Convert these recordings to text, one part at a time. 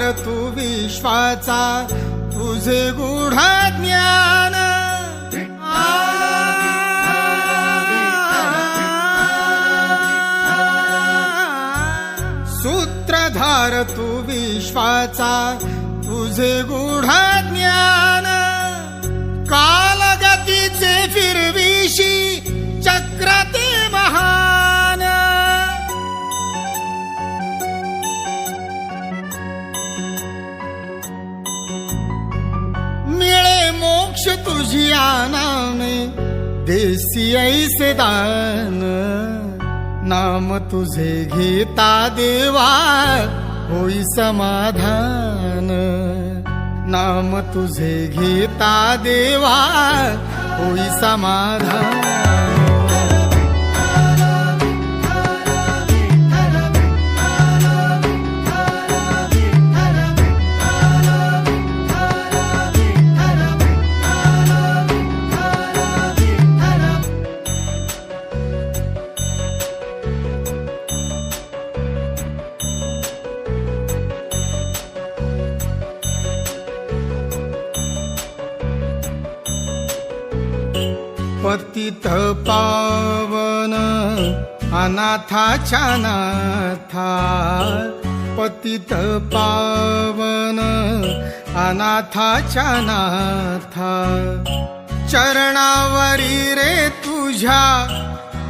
विश्वाचा तुझे गुढ ज्ञान. सूत्रधार तू विश्वाचा तुझे गुढ लक्ष तुझी आनाने देसी ऐसे दान. नाम तुझे घेता देवा होई समाधान. नाम तुझे घेता देवा होई समाधान. पतित पावन अनाथाच्या नाथा पतित पावन अनाथाच्या नाथा चरणावरी रे तुझ्या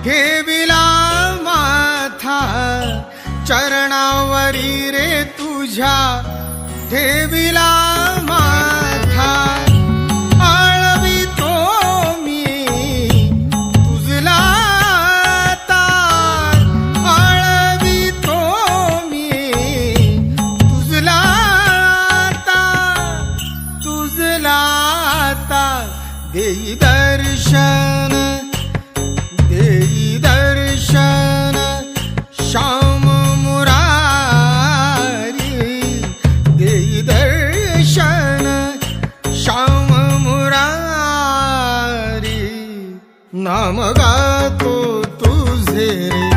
ठेविला माथा. चरणावरी रे तुझ्या ठेविला देई दर्शन देई दर्शन श्याम मुरारी। देई दर्शन श्याम मुरारी। नाम गातो गा